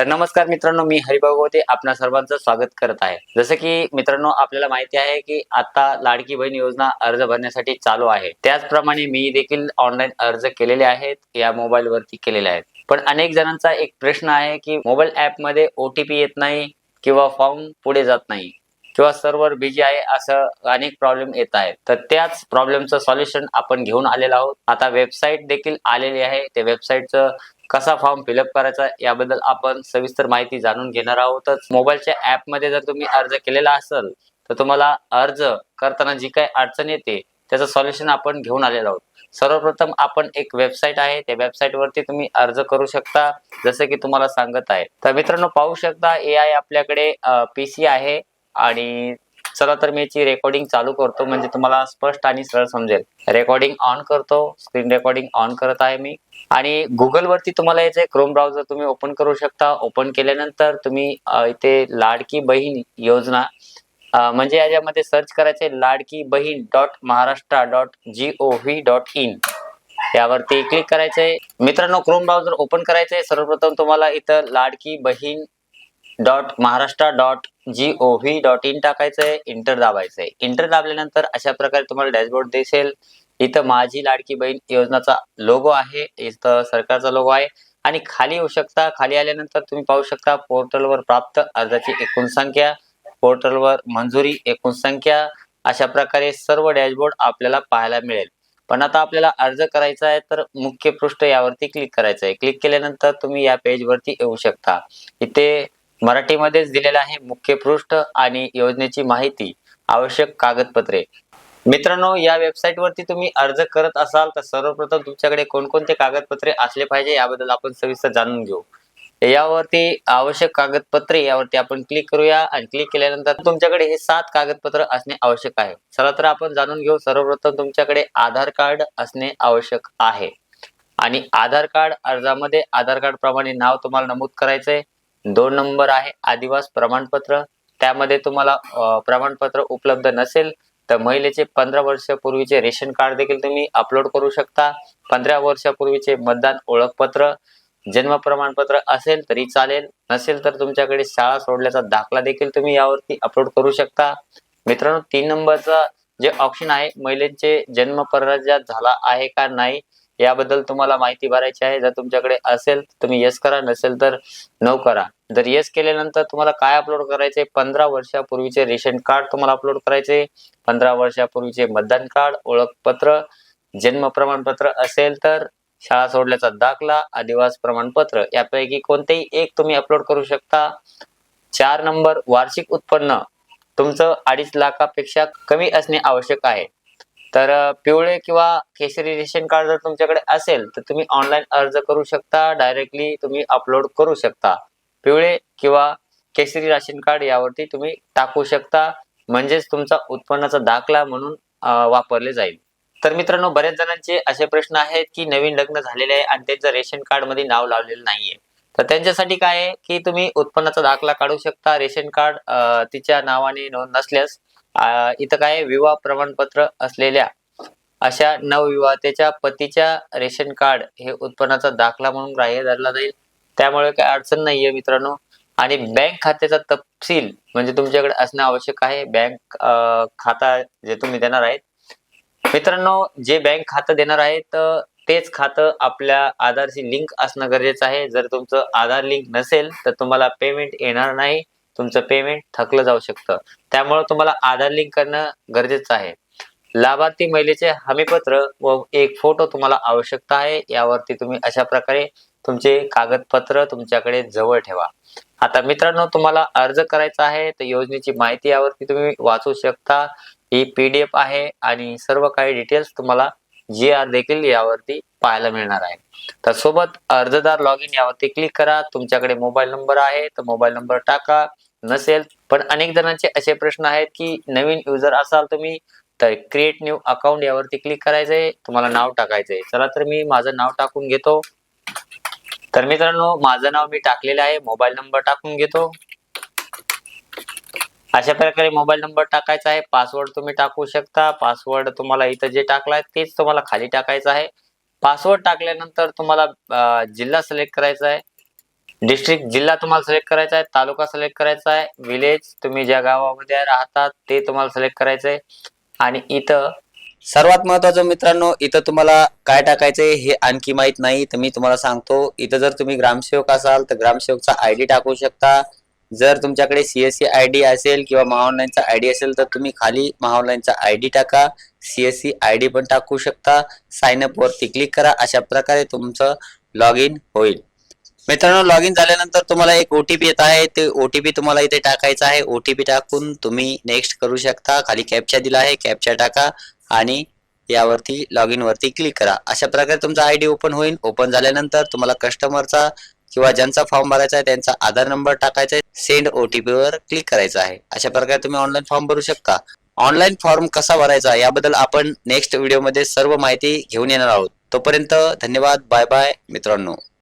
तर नमस्कार मित्रांनो मी हरिभागवते आपणा सर्वांचं स्वागत करत आहे. जसं की मित्रांनो आपल्याला माहिती आहे की आता लाडकी बहीण योजना अर्ज भरण्यासाठी चालू आहे. त्याचप्रमाणे मी देखील ऑनलाईन अर्ज केलेले आहेत या मोबाईल वरती केलेले आहेत. पण अनेक जणांचा एक प्रश्न आहे की मोबाईल ऍपमध्ये ओटीपी येत नाही किंवा फॉर्म पुढे जात नाही किंवा सर्व्हर बिजी आहे असं अनेक प्रॉब्लेम येत आहेत. तर त्याच प्रॉब्लेमचं सॉल्युशन आपण घेऊन आलेलो आहोत. आता वेबसाईट देखील आलेली आहे. त्या वेबसाईटचं कसा फॉर्म फिलअप करायचा याबद्दल आपण सविस्तर माहिती जाणून घेणार आहोतच. मोबाईलच्या ऍपमध्ये जर तुम्ही अर्ज केलेला असेल तर तुम्हाला अर्ज करताना जी काही अडचण येते त्याचं सॉल्युशन आपण घेऊन आलेलो आहोत. सर्वप्रथम आपण एक वेबसाईट आहे त्या वेबसाईट वरती तुम्ही अर्ज करू शकता जसं की तुम्हाला सांगत आहे. तर मित्रांनो पाहू शकता ए आय आपल्याकडे पीसी आहे आणि चला तर मी याची रेकॉर्डिंग चालू करतो म्हणजे तुम्हाला स्पष्ट आणि सरळ समजेल. रेकॉर्डिंग ऑन करतो स्क्रीन रेकॉर्डिंग ऑन करत आहे मी. आणि गुगल वरती तुम्हाला याचे क्रोम ब्राउझर तुम्ही ओपन करू शकता. ओपन केल्यानंतर तुम्ही इथे लाडकी बहीण योजना म्हणजे याच्यामध्ये सर्च करायचे Ladki Bahin dot Maharashtra dot G O V dot in यावरती क्लिक करायचंय मित्रांनो क्रोम ब्राउझर ओपन करायचंय सर्वप्रथम तुम्हाला इथं Ladki Bahin dot Maharashtra dot G O V dot in टाकायचंय enter दाबायचंय. इंटर दाबल्यानंतर अशा प्रकारे तुम्हाला डॅशबोर्ड दिसेल. इथं माझी लाडकी बहीण योजनाचा लोगो आहे. इथं सरकारचा लोगो आहे. आणि खाली येऊ शकता खाली आल्यानंतर तुम्ही पाहू शकता पोर्टलवर प्राप्त अर्जाची एकूण संख्या पोर्टलवर मंजुरी एकूण संख्या अशा प्रकारे सर्व डॅशबोर्ड आपल्याला पाहायला मिळेल. पण आता आपल्याला अर्ज करायचा आहे तर मुख्य पृष्ठ यावरती क्लिक करायचं आहे क्लिक केल्यानंतर तुम्ही या पेज वरती येऊ शकता. इथे मराठीमध्येच दिलेलं आहे मुख्य पृष्ठ आणि योजनेची माहिती आवश्यक कागदपत्रे. मित्रांनो या वेबसाईट वरती तुम्ही अर्ज करत असाल तर सर्वप्रथम तुमच्याकडे कोणकोणते कागदपत्रे असले पाहिजे याबद्दल आपण सविस्तर जाणून घेऊ. यावरती आवश्यक कागदपत्रे यावरती आपण क्लिक करूया आणि क्लिक केल्यानंतर तुमच्याकडे हे सात कागदपत्र असणे आवश्यक आहे. चला तर आपण जाणून घेऊ सर्वप्रथम तुमच्याकडे आधार कार्ड असणे आवश्यक आहे. आणि आधार कार्ड अर्जामध्ये आधार कार्ड प्रमाणे नाव तुम्हाला नमूद करायचंय. दोन नंबर आहे आदिवास प्रमाणपत्र. त्यामध्ये तुम्हाला प्रमाणपत्र उपलब्ध नसेल तर महिलेचे पंधरा वर्षापूर्वीचे रेशन कार्ड देखील तुम्ही अपलोड करू शकता. पंधरा वर्षापूर्वीचे मतदान ओळखपत्र जन्म प्रमाणपत्र असेल तरी चालेल नसेल तर तुमच्याकडे शाळा सोडल्याचा दाखला देखील तुम्ही यावरती अपलोड करू शकता. मित्रांनो तीन नंबरचा जे ऑप्शन आहे महिलेचे जन्म परराज्यात झाला आहे का नाही याबद्दल तुम्हाला माहिती भरायची आहे. जर तुमच्याकडे असेल तर तुम्ही येस करा. नसेल तर नो करा. जर येस केल्यानंतर तुम्हाला काय अपलोड करायचे पंधरा वर्षापूर्वीचे रेशन कार्ड तुम्हाला अपलोड करायचे. पंधरा वर्षापूर्वीचे मतदान कार्ड ओळखपत्र जन्म प्रमाणपत्र असेल तर शाळा सोडल्याचा दाखला आदिवास प्रमाणपत्र. यापैकी कोणतेही एक तुम्ही अपलोड करू शकता. चार नंबर वार्षिक उत्पन्न. तुमचं अडीच लाखापेक्षा कमी असणे आवश्यक आहे. तर पिवळे किंवा केशरी रेशन कार्ड जर तुमच्याकडे असेल तर तुम्ही ऑनलाईन अर्ज करू शकता. डायरेक्टली तुम्ही अपलोड करू शकता. पिवळे किंवा केशरी राशन कार्ड यावरती तुम्ही टाकू शकता. म्हणजेच तुमचा उत्पन्नाचा दाखला म्हणून वापरले जाईल. तर मित्रांनो बऱ्याच जणांचे असे प्रश्न आहेत की नवीन लग्न झालेले आहे आणि त्यांचं रेशन कार्डमध्ये नाव लावलेलं नाहीये. तर त्यांच्यासाठी काय आहे की तुम्ही उत्पन्नाचा दाखला काढू शकता. रेशन कार्ड तिच्या नावाने नोंद नसल्यास इथं काय विवाह प्रमाणपत्र असलेल्या अशा नवविवाहतेच्या पतीच्या रेशन कार्ड हे उत्पन्नाचा दाखला म्हणून ग्राह्य धरला जाईल. त्यामुळे काय अडचण नाहीये मित्रांनो. आणि बँक खात्याचा तपशील म्हणजे तुमच्याकडे असणं आवश्यक आहे. बँक खाता जे तुम्ही देणार आहेत. मित्रांनो जे बँक खातं देणार आहेत तर तेच खातं आपल्या आधारशी लिंक असणं गरजेचं आहे. जर तुमचं आधार लिंक नसेल तर तुम्हाला पेमेंट येणार नाही. तुमचं पेमेंट थकलं जाऊ शकतं. त्यामुळे तुम्हाला आधार लिंक करणं गरजेचं आहे. लाभार्थी महिलेचे हमीपत्र व एक फोटो तुम्हाला आवश्यकता आहे यावरती तुम्ही अशा प्रकारे तुमचे कागदपत्र तुमच्याकडे जवळ ठेवा. आता मित्रांनो तुम्हाला अर्ज करायचा आहे तर योजनेची माहिती यावरती तुम्ही वाचू शकता. ही पीडीएफ आहे आणि सर्व काही डिटेल्स तुम्हाला जी आर देखील यावरती पाहायला मिळणार आहे. तर सोबत अर्जदार लॉग इन यावरती क्लिक करा. तुमच्याकडे मोबाईल नंबर आहे तर मोबाईल नंबर टाका. नसेल. पण अनेक जणांचे असे प्रश्न आहेत की नवीन युजर असाल तुम्ही तर क्रिएट न्यू अकाउंट यावरती क्लिक करायचंय तुम्हाला नाव टाकायचंय. चला तर मी माझं नाव टाकून घेतो. तर मित्रांनो माझं नाव मी टाकलेलं आहे. मोबाईल नंबर टाकून घेतो. अशा प्रकारे मोबाईल नंबर टाकायचा आहे. पासवर्ड तुम्ही टाकू शकता. पासवर्ड तुम्हाला इथं जे टाकलाय तेच तुम्हाला खाली टाकायचं आहे. पासवर्ड टाकल्यानंतर तुम्हाला जिल्हा सिलेक्ट करायचा आहे. डिस्ट्रिक्ट जिल्हा तुम्हाला सिलेक्ट करायचा आहे तालुका सिलेक्ट करायचा आहे विलेज तुम्ही ज्या गावामध्ये राहतात ते तुम्हाला सिलेक्ट करायचं आहे आणि इथं सर्वात महत्वाचं मित्रांनो इथं तुम्हाला काय टाकायचंय हे आणखी माहीत नाही. तर मी तुम्हाला सांगतो इथं जर तुम्ही ग्रामसेवक असाल तर ग्रामसेवकचा आय डी टाकू शकता. जर तुमच्याकडे सीएससी आय डी असेल किंवा महाऑनलाईनचा आय डी असेल तर तुम्ही खाली महाऑनलाईनचा आय डी टाका. सीएससी आय डी पण टाकू शकता. साइन अप वरती क्लिक करा. अशा प्रकारे तुमचं लॉग इन होईल. मित्रांनो लॉग इन झाल्यानंतर तुम्हाला एक ओटीपी येत आहे. ते ओटीपी तुम्हाला इथे टाकायचा आहे. ओटीपी टाकून तुम्ही नेक्स्ट करू शकता. खाली कॅपचा दिला आहे. कॅपचा टाका आणि यावरती लॉग इन वरती क्लिक करा. अशा प्रकारे तुमचा आयडी ओपन होईल. ओपन झाल्यानंतर तुम्हाला कस्टमरचा किंवा ज्यांचा फॉर्म भरायचा आहे त्यांचा आधार नंबर टाकायचा आहे. सेंड ओटीपी वर क्लिक करायचा आहे. अशा प्रकारे तुम्ही ऑनलाईन फॉर्म भरू शकता. ऑनलाईन फॉर्म कसा भरायचा याबद्दल आपण नेक्स्ट व्हिडिओमध्ये सर्व माहिती घेऊन येणार आहोत. तोपर्यंत धन्यवाद. बाय बाय मित्रांनो.